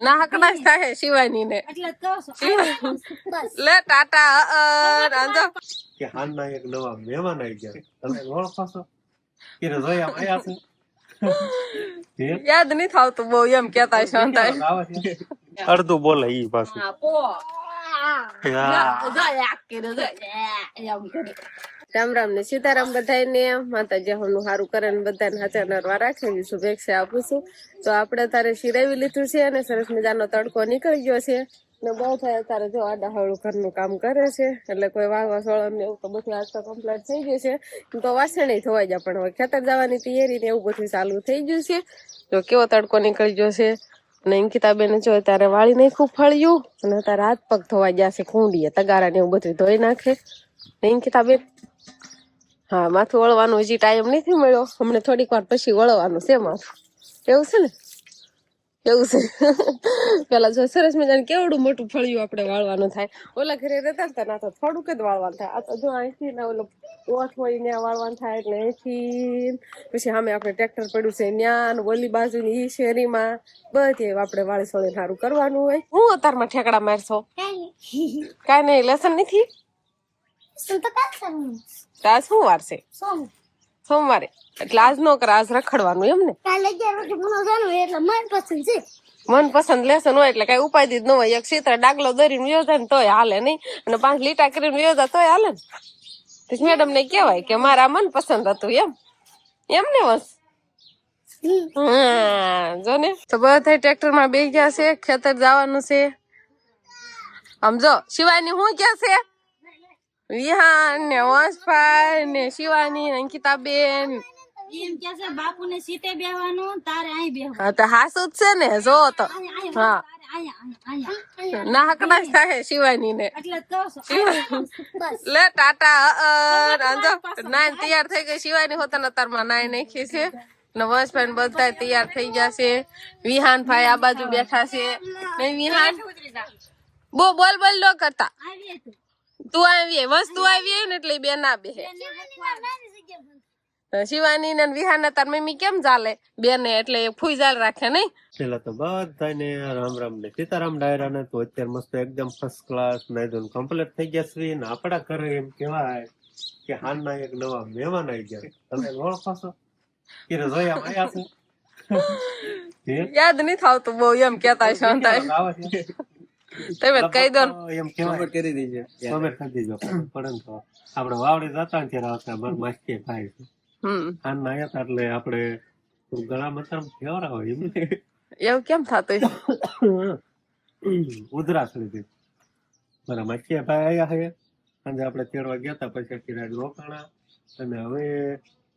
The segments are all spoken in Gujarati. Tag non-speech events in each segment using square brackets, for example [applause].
ના હકડા જ થાય શિવાની ને એટલે જ કહું છું. બસ. લે ટાટા અ, અ, રાંધો. કે હાલના એક નવા મહેમાન આવી ગયા તમે ઓળખો છો? કે જોયા આયા છે? યાદ નહીં થાવતું બહુ એમ કેતા શાંતા આવે અડધું બોલે ઈ પાછું. હા પો. હા. રામ રામ ને સીતારામ બધાને માતાજી હમનું સારું કરે ને બધાને હાચા નરવા રાખે. શુભેચ્છા આપું છું. તો આપણે તારે શિરાવી લીધું છે અને સરસ મજાનો તડકો નીકળી ગયો છે. ને બહુ થાય અત્યારે જો આડા હળું ઘરનું કામ કરે છે. એટલે કોઈ વાળવા સોળમ ને એવું તો બધું આજ તો કમ્પ્લીટ થઈ ગયું છે. તો વાસણે થવાઈ જાય, પણ હવે ખેતર જવાની તૈયારી ને એવું બધું ચાલુ થઈ ગયું છે. તો કેવો તડકો નીકળી ગયો છે? અને અંકિતાબેન જો ત્યારે વાળી ખૂબ ફળ્યું, અને તારા હાથ પગ ધોવા ગયા છે કુંડીએ તગારા ને એવું બધું ધોઈ નાખે. અંકિતાબેન? હા માથું વળવાનું હજી ટાઈમ નથી મળ્યો. હમણાં થોડીક વાર પછી વળવાનું છે માથું. એવું છે ને? એવું છે. [laughs] પેલા જો સરસ મજાનું કેવડું મોટું ફળિયું આપણે વાળવાનું થાય. ઓલા ઘરે રહેતા હતા ના તો થોડુંક જ વાળવાનું થાય. આ તો જો અહીંથી ને ઓલો ઓઠ હોય ત્યાં વાળવાનું થાય એટલે અહીંથી પછી સામે આપણે ટ્રેક્ટર પડ્યું છે ત્યાં ને ઓલી બાજુની ઈ શેરીમાં. બધે આપણે વાળી સોળી સારું કરવાનું હોય. હું અતારમાં ઠેકડા મારશો? કાંઈ કાંઈ નહીં લેસન નથી? શું તો કાલ કરવું તો આજ શું વાર છે સોમવારે. એટલે આજ નો કરે આજ રખડવાનું એમ ને? કાલે મને પસંદ લેસન હોય એટલે કઈ ઉપાય દીધ ન હોય. એક ક્ષેત્ર ડાગલો દરીને વ્યોજા ને તોય હાલે નહીં. અને પાંચ લીટા કરીને વ્યોજા તોય હાલે ને. મેડમ ને કેવાય કે મારા મનપસંદ હતું એમ. એમ ને બસ હા જો ને. તો બધા ટ્રેક્ટરમાં બે ગયા છે ખેતર જવાનું છે. સમજો શિવાની હું ક્યાં છે? વિહાન ને વંશભાઈ ને શિવાની ને અંકિતાબેન. એમ કે છે બાપુ ને સીટે બેહવાનું તારે અહીં બેહવાનું હા તો હાસુ જ છે ને જો તો. હા. ના હકડા થાય શિવાની ને. લે ટાટા રાંધો નાઈન તૈયાર થઈ ગઈ શિવાની હોતા અત્યારમાં નાઈ નાખી છે. ને વંશભાઈ બધા તૈયાર થઈ ગયા છે. વિહાન ભાઈ આ બાજુ બેઠા છે. ને વિહાન બો બોલ બોલ ન કરતા. આવીએ તું આવી વસ્તુ આવી ને એટલે બે ના બે શિવાની ને વિહાન ને તાર મમ્મી કેમ ચાલે? બેને એટલે ફૂઈ જાલ રાખે નઈ? પેલા તો બધાને રામ રામ ને સીતારામ ડાયરા ને તો અત્યારે મસ્ત એકદમ ફર્સ્ટ ક્લાસ નાઈ કમ્પ્લીટ થઈ ગયા છે ને આપડા ઘરે એમ કેવાય કે હાલના એક નવા મહેમાન આવી ગયા તમે ઓળખો છો કે જોયા છે યાદ નહીં થાવતું બહુ એમ કેતા શાંતા? [laughs] તમે કહી દો ને. એમ કેવા કરી દેજો. કોમેન્ટ કરી દેજો. પરંતુ આપણે વાવડી જતા ત્યારે આવતા બર માસ્કે ભાઈ છે. આયા હતા એટલે આપણે ગળા મતલબ ફેવરા હોય એમ એવું કેમ થતું ઉધરાસ લીધી. મારા માછીયા ભાઈ આયા છે સાંજે આપણે તેડવા ગયા હતા પછી આખી રોકાણા. અને હવે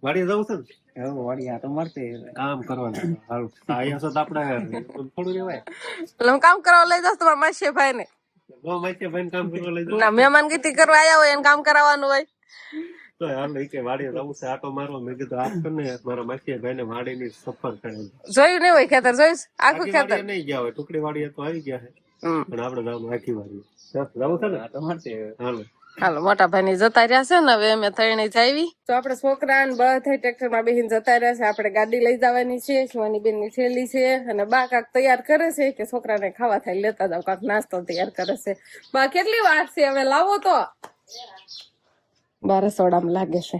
વાડીએ જવું છે ને? વાડી આ તો મળતી કામ કરવાનું. સારું અહીંયા તો આપણે થોડું રેવાય એટલે હું કામ કરવા લઈ જાઉં તમારા માસી ભાઈ ને બહુ માછીયા ભાઈને કામ કરવા લઈ જાઓ ના મહેમાન ગીતી કરવા આયા હોય એને કામ કરાવવાનું હોય. તો હાલ ઈ કે વાડીએ જવું છે. આટો મારવા. મેં કીધું આ કર ને મારા ને વાડી ની સફર કરેલી જોયું નહીં હોય ખેતર જોઈશ આખું ખેતર? નહીં ગયા હોય. ટુકડી વાડીએ તો આવી ગયા છે. પણ આપણે જવાનું આખી વાડીએ. જવું છે ને? આ તો મળશે હાલો. હાલો મોટા ભાઈ જતા રહ્યા છે ને, હવે અમે ત્રણે જાવી તો આપણે છોકરા ને બધા ટ્રેક્ટરમાં બેસીને જતા રહ્યા છે. આપણે ગાડી લઈ જવાની છે, શિવાની બેનની થેલી છે અને બા કાક તૈયાર કરે છે કે છોકરાને ખાવા થાય લેતા જાવ કાક નાસ્તો તૈયાર કરે છે. બા, કેટલી વાર છે હવે? લાવો તો. બાર સોડામાં લાગે છે.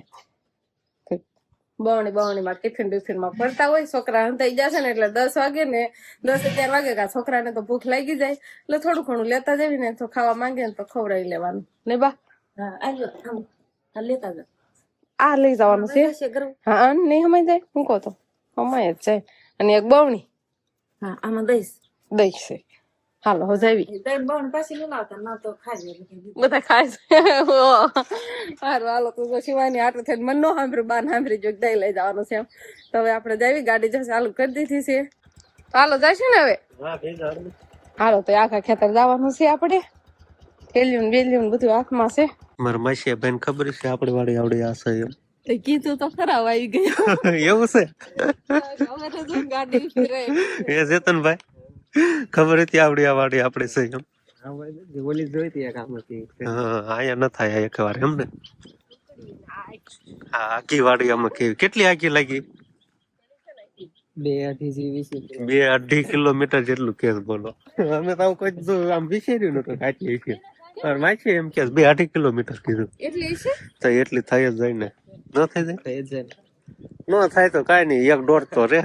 બવણી બવણી માં ટિફિન બિફિનમાં ફરતા હોય, છોકરા હંતાઈ જશે ને એટલે દસ વાગે ને દસ અગિયાર વાગે કા છોકરાને તો ભૂખ લાગી જાય. એટલે થોડું ઘણું લેતા જવી ને તો ખાવા માંગે ને તો ખવડાવી લેવાનું. ને બા? આ લઈ જવાનું છે? છે હા નહીં સમય જાય? હું કહો તો? સમાય જ જાય. અને એક બવણી? હા આમાં દઈશ. દઈશ છે હાલો હો જાવી. બવણ પાછી નહીં લાવતા ના તો ખાઈ બધા ખાય છે? ઓ. હારું હાલો તું તો શિવાની આટલું થઈને મન નો સાંભળ્યું બાન સાંભળી જો દઈ લઈ જવાનું છે એમ. તો હવે આપણે જાવી ગાડી જશે ચાલુ કરી દીધી છે. હાલો જશે ને હવે? હાલો. હાલો તો આખા ખેતર જવાનું છે આપણે. થેલિયું ને બેલિયું ને બધું હાથમાં છે. મારા માસીયા બેન ખબર છે આપણી વાડી આવડી આ છે એમ. તે કીધું તો ખરાબ આવી ગયું. [laughs] એવું છે? હવે તો જો ગાડી ઊભી એ ચેતનભાઈ ખબર હતી આવડી આ વાડી આપણે છે એમ? ઓલી જોઈ એક આમાંથી હા આયા ન થાય એક એમ ને? હા આખી વાડી આમાં કેવી? કેટલી આખી લાગી? બે અઢી કિલોમીટર જેટલું કેસ બોલો. અમે તો આવું કોઈ આમ વિચાર્યું નતું કાચી પણ માછી એમ કે બે અઢી કિલોમીટર કીધું. એટલી છે? તો એટલી થઈ જ જાય ને. ન થઈ જાય? થઈ જાય ન. થાય તો કાઈ નહીં એક દોઢ તો રે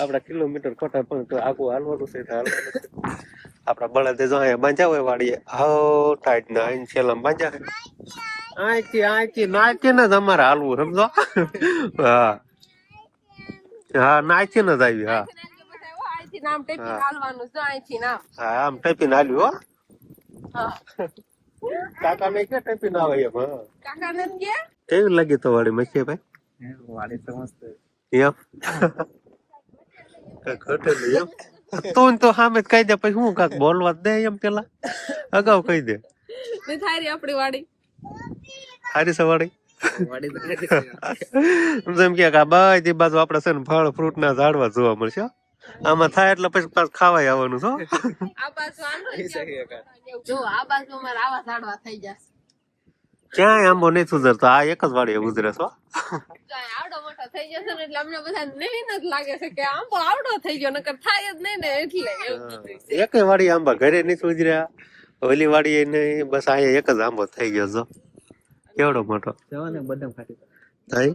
આપડા કિલોમીટર ખોટા પણ તો આખું હાલવાનું છે તો હાલવાનું આપડા બળદે જો અહીંયા બાંધ્યા હોય વાડીએ હાવ ટાઈટ ના આઈને છેલ્લા બાંધ્યા અહીંથી અહીંથી નાચી ને જ અમારે હાલવું સમજો? હા. હા નાચી ને જ આવી હા. નામ ટેપી હાલવાનું છે અહીંથી નામ. હા આમ ટેપીને હાલ્યું હા. [laughs] કાકા ને કે ટેપીને હોય એમ કાકા ને કે? કેવી લાગી તો વાડી મચ્છી ભાઈ વાડી તો મસ્ત યપ કાંઈ ઘટે નહીં તું તો સામે કહી દે પછી હું કાક બોલવા જ દે એમ પેલા? અગાઉ કહી દે. ને થાય આપણી વાડી. હારી સવાડી. જેમ કે આ બધી બાજુ આપડે છે ને ફળ ફ્રૂટ ના ઝાડવા જોવા મળશે હો. આમાં થાય એટલે પછી પાછું ખાવાય આવવાનું છો આ બાજુ આનો જ જેમ જો આ બાજુ અમારે આવા ઝાડવા થઈ જશે. ક્યાંય આંબો નહીં સુધરતો. આ એક જ વાળી ગુજરે છો તો આ આવડો મોટો થઈ જશે ને એટલે અમને બધા નવીન જ લાગે છે કે આંબો આવડો થઈ ગયો નકર થાય જ નહીં ને એટલે એક વાડી આંબા ઘરે નહીં સુધર્યા. ઓલી વાળી નહીં બસ અહીંયા એક જ આંબો થઈ ગયો છો. કેવડો મોટો? બદામ ખાટી થાય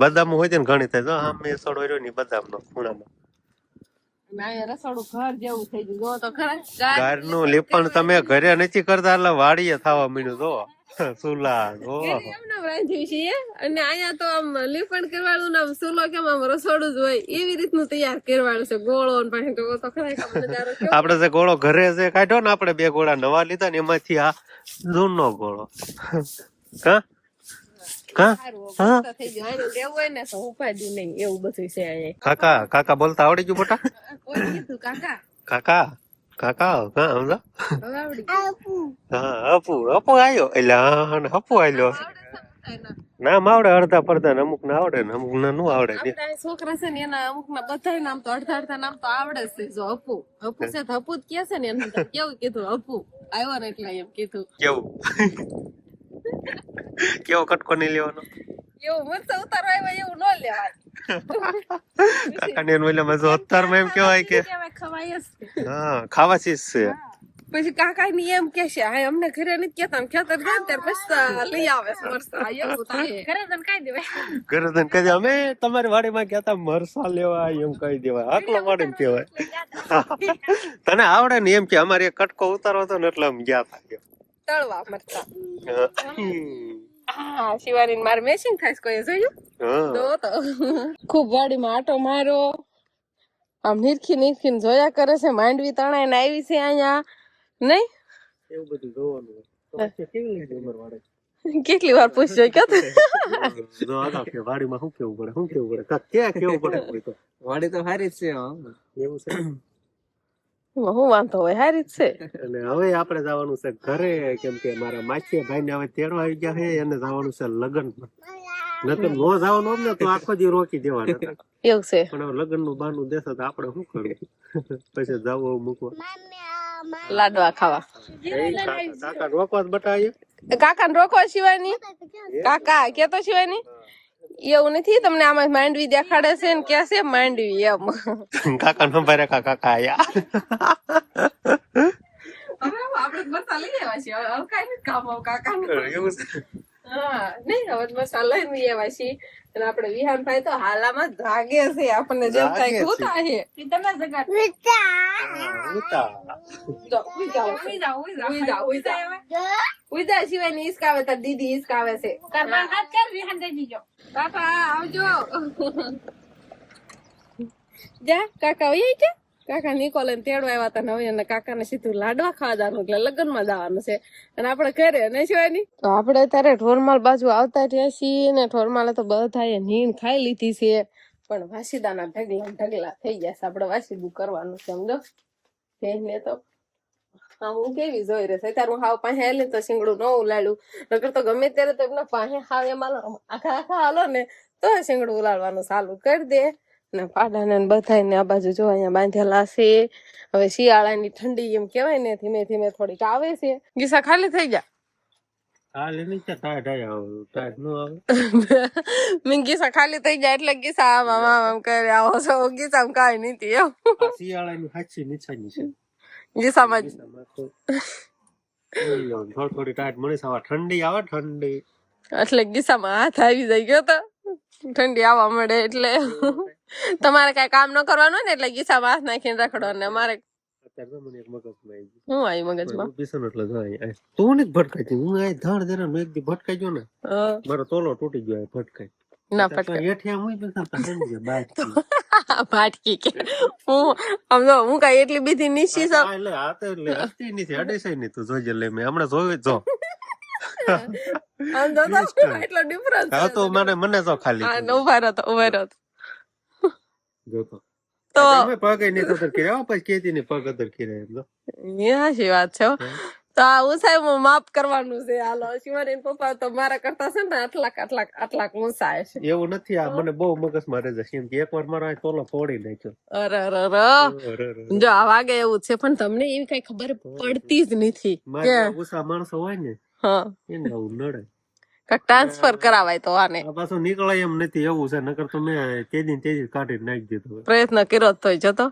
બદામ હોય છે ને ઘણી થાય. જો આમ મેં સડો રહ્યો ની બદામ નો ખૂણામાં. રસોડું ઘર જેવું થઈ ગયું. જો તો ખરા. ગાયનું લીપણ તમે ઘરે નથી કરતા એટલે વાડીએ થવા જો સુલા જો અને અહીંયા તો આમ લીપણ કરવાળું આમ સુલો કેમ આમ રસોડું જ હોય એવી રીતનું તૈયાર કરવાળું છે ગોળો પાસે તો તો ખરા આપડે જે ગોળો ઘરે જે કાઢ્યો ને આપડે બે ગોળા નવા લીધા ને એમાંથી આ જૂનો ગોળો. [laughs] હા? કાકા કાકા બોલતા આવડી ગયું મોટા [laughs] કાકા? કાકા કાકા હા. હા અપુ અપુ આવ્યો એટલે અપુ આવ્યો નામ આવડે અડધા પડધા અમુક ને આવડે ને અમુક ને નું. આવડે છોકરા છે ને એના અમુક ના બધા નામ તો અડધા અડધા નામ તો આવડે જ છે જો અપુ અપુ છે તો અપુ જ કે છે ને એને કેવું કીધું અપુ આવ્યો ને એટલે એમ કીધું. કેવું? કેવો કટકો નહીં લેવાનો? એવું મરચા ઉતારો આવ્યો એવું ન લેવાય. અત્યારમાં એમ કેવાય કે ખવાય જ હા ખાવા ચીજ છે. પછી કાકા ની એમ કે છે હા અમને ઘરે નથી કેતા ખેતર જાય ત્યારે પછી લઈ આવે છે મરચા એવું થાય. ઘરે તને દેવાય. ઘરે કહી અમે તમારી વાડીમાં કેતા મરસા લેવા એમ કહી દેવાય. આકલો વાડી ને કહેવાય. [laughs] તને આવડે ને એમ કે અમારે કટકો ઉતારો હતો ને એટલે અમે ગયા એમ. તળવા મરતા હા. શિવાની મારે મેચિંગ થાય કોઈ જોયું? હા. તો તો. ખૂબ વાડીમાં આટો મારો. આમ નીરખી નિરખી જોયા કરે છે માંડવી તણાઈ ને આવી છે અહીંયા. નહીં? એવું બધું જોવાનું? કેટલી વાર પૂછજો કે [laughs] જો આગળ કે વાડીમાં શું કેવું પડે શું કેવું પડે? ક્યાં કેવું પડે વાડી તો હારી જ છે એવું છે? હું વાંધો હોય હારી જ છે. અને હવે આપણે જવાનું છે ઘરે કેમ કે મારા માસીએ ભાઈ ને હવે તેડવા આવી ગયા છે એને જવાનું છે લગ્ન નકર નો જવાનું હોત ને તો આખો દી રોકી દેવાના એવું છે. પણ લગ્નનું બાનું દેશે તો આપણે શું કરવું? પછી જવું મૂકવા. લાડવા ખાવા. કાકા રોકવા જ કાકા ને રોકવા શિવાની કાકા કેતો શિવાની એવું નથી તમને આમાં માંડવી દેખાડે છે ને કે છે? માંડવી એમ. કાકા નો ભાઈ કાકા કાકા હવે આપણે લઈ આવ્યા છીએ. હવે કાંઈ. હા નહીં હવે મરસા લઈને આવ્યા છીએ અને આપણે વિહાનભાઈ તો હાલામાં જાગે છે આપણને જેમ છે. હોતા છે તમે જગા ઉતા. જો, ઉઈ જાઓ, ઉઈ જાઓ, ઉઈ જાઓ, ઉઈ જાઓ, ઉઈ જાઓ. ઉઈ જા સિવાયની હિસકાવે તાર દીદી હિસકાવે છે કાકા આવજો [laughs] જા કાકા હોય છે કાકા નિકોલે તેડવા આવ્યા હતા નવી અને કાકાને સીધું લાડવા ખાવા જવાનું એટલે લગ્નમાં જવાનું છે. અને આપણે ઘરે ને શિવાની તો આપણે અત્યારે ઢોરમાલ બાજુ આવતા રહ્યા છીએ ને ઢોરમાલે તો બધાએ નીણ ખાઈ લીધી છે. પણ વાસીદાના ઢગલા ઢગલા થઈ ગયા છે. આપણે વાસીદું કરવાનું છે, સમજો? એને તો હા કેવી જોઈ રહી છે? ત્યારે હું હાવ પાસે હેલી તો શીંગડું ન ઉલાડ્યું નકર તો ગમે ત્યારે તો એમના પાસે હાવ એમાં આખા આખા હાલો ને તો શીંગડું ઉલાડવાનું ચાલુ કરી દે. ને પાડાને બધાને આ બાજુ જો અહીંયા બાંધેલા છે. હવે શિયાળાની ઠંડી એમ કેવાય ને ધીમે ધીમે થોડીક આવે છે. ગીસા ખાલી થઈ ગયા? [laughs] ગીસા ખાલી થઈ જાય એટલે ગીસા આમ આમ આમ આમ કરે. આવો છો ગીસા કાંઈ નથી આ શિયાળાની છે. ગીસામાં જ ગીસામાં તો થોડી થોડી ટાઈટ મળી ઠંડી આવે ઠંડી. એટલે ગીસામાં હાથ આવી જાય ગયો તો. ઠંડી આવવા મળે એટલે તમારે કઈ કામ ન કરવાનું હોય ને એટલે ગીસા વાસ નાખીને રખડો ને અમારે હું આવી મગજમાં? એટલે હું આ મેં ભટકાઈ ગયો ને. મારો તોલો તૂટી ગયો ભટકાઈ ના ને સમજી. ભાટકી [laughs] કે હું કઈ એટલી બીજી નીચી એટલે આ તો એટલે હતી નથી અડેસાય નહીં તું લે મેં હમણાં જોયું જ. [laughs] એટલો ડિફરન્સ હા તો મને મને તો ખાલી હા ઊભા રહો તો ઊભા રહો તો. તો. પગ નહીં તો કરી પછી કેતી ની પગ અદર કરી એમ જો. એ વાત છે તો આ ઉંચાઈ માં કરવાનું છે. હાલો શિવાની પપ્પા તો મારા કરતા છે ને આટલાક આટલાક આટલાક ઊંચા છે. એવું નથી આ મને બહુ મગજ મારે છે. કેમ કે એકવાર મારો આ તોલો ફોડી નાખ્યો. અરે. જો આ વાગે એવું છે પણ તમને એવી કઈ ખબર પડતી જ નથી. કે આ માણસો હોય ને હા. એને આવું નડે કાંઈક ટ્રાન્સફર કરાવાય તો આને. પાછું નીકળાય એમ નથી એવું છે નકર તો મેં ને તેદી કાઢી નાખી દીધું પ્રયત્ન કર્યો તો જતો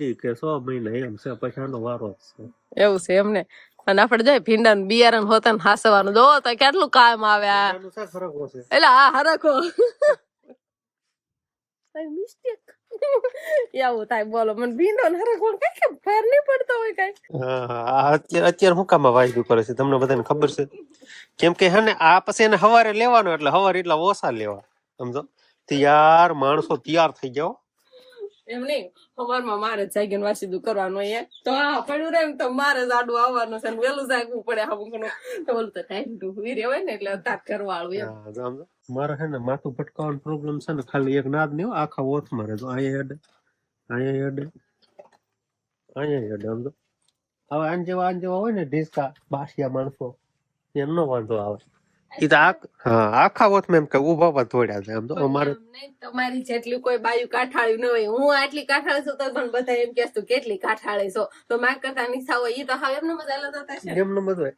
દી કે સો મહિના એમ છે પછી આનો વારો છે. એવું છે એમને અને આપણે જાય ભીંડા ને બિયારણ હોતા ને હાસવાનું. જો તો કેટલું કામ આવે આ. એટલે આ હરખો મિસ્ટેક [laughs] એવું થાય બોલો મને ભીંડો ને કોણ કઈ કે ફેર નહીં પડતો હોય કઈ. અત્યારે અત્યારે હું કામ વાયદું કરે છે તમને બધાને ખબર છે? કેમ કે હે ને આ પછી એને હવારે લેવાનો એટલે હવારે એટલા ઓછા લેવા સમજો? તૈયાર માણસો તૈયાર થઈ જાઓ એમ નહીં સવારમાં મારે જાગીને વાસીદું કરવાનું હોય તો હા પડ્યું રહે તો મારે જ આડું આવવાનું છે ને વહેલું જાગવું પડે હા તો ઓલું તો ટાઈમ ટુ હોય ને એટલે તાત કરવાળું એમ. મારે છે ને માથું ભટકાવાનો પ્રોબ્લેમ છે ને ખાલી એક નાદ નહીં આખા ઓથ મારે તો અહીંયા હેડે અહીંયા હેડે અહીંયા હેડે સમજો? હવે આન જેવા આન જેવા હોય ને ઢીસકા બાસિયા માણસો એમનો વાંધો આવે. ઈ તો હા આખા ઓથમાં એમ કે ઊભા ઊભા ધોડ્યા છે તો અમારે તમારી જેટલી કોઈ બાયું કાઠાળી ન હોય. હું આટલી કાઠાળી છું તો પણ બધા એમ કે તું કેટલી કાઠાળી છો? તો માર કરતા નિશા હોય ઈ તો હવે એમને મજા અલગ હતા છે એમનો બધો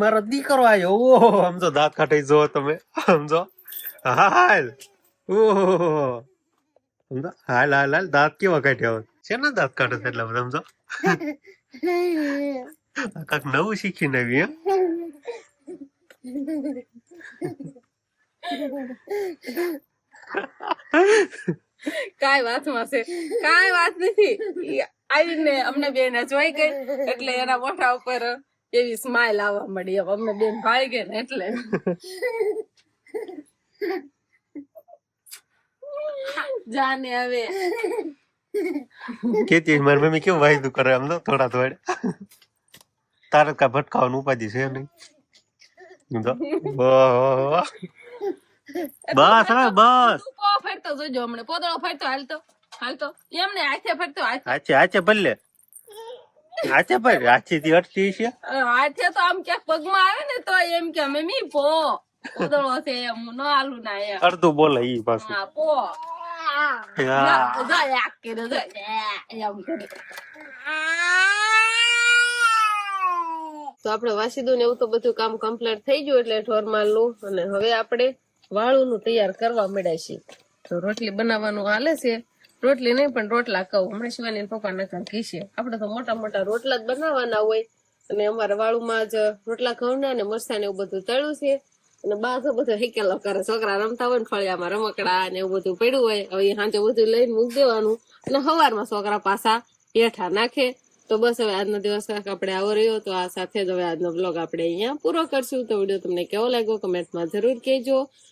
મારો દીકરો આવ્યો ઓ સમજો, દાંત કાઢી જો તમે. સમજો. હાલ. સમજો. હાલ હાલ હાલ. દાંત કેવા કાઢ્યા છે શેના દાંત કાઢે છે એટલે બધા સમજો? આ કાંઈક નવું શીખીને આવી કાંઈ વાતમાં છે. કાઈ વાત નથી. આવીને અમને બેન જોઈ ગઈ. એટલે એના મોઢા ઉપર એવી સ્માઇલ આવવા મળી. હવે અમને બેન ભાઈ ગઈ ને એટલે. જાને હવે. કેતી મારી મમ્મી કેવું વાયદું કરે આમ તો થોડા થોડે. તારે કા ભટકાવાનું ઉપાધિ છે નહીં? બસ હવે બસ. ફરતો જોજો હમણે. પોદળો ફરતો હાલતો હાલતો. એમને હાથે ફરતો હાથ. આચે આચે ભલે. આચે ભલે આચે થી અટતી છે હાથે તો આમ ક્યાંક પગમાં આવે ને તો એમ કે મમ્મી પો. પોદળો છે એમ ન હાલું ના એમ. અડધું બોલે ઈ પાછું. હા પો. તો આપણે વાસીદું ને એવું તો બધું કામ કમ્પ્લીટ થઈ ગયું એટલે ઢોરમાં લું અને હવે આપણે વાળું નું તૈયાર કરવા મળ્યા છીએ. તો રોટલી બનાવવાનું હાલે છે. રોટલી નહીં, પણ રોટલા કહું હમણાં શિવાની પપ્પા નકર છે આપણે તો મોટા મોટા રોટલા જ બનાવવાના હોય. અને અમારા વાળુમાં જ રોટલા ઘઉંના ને મરસાને એવું બધું તળ્યું છે. અને બાજુ બધું હેકેલો કરે. છોકરા રમતા હોય ને ફળિયામાં રમકડા ને એવું બધું પડ્યું હોય. હવે સાંજે બધું લઈને મૂકી દેવાનું. અને સવારમાં છોકરા પાછા હેઠા નાખે. તો બસ હવે આજનો દિવસ આપણે આવો રહ્યો. તો આ સાથે જ હવે આજનો બ્લોગ આપણે અહીંયા પૂરો કરશું. તો વીડિયો તમને કેવો લાગ્યો કમેન્ટમાં જરૂર કહેજો.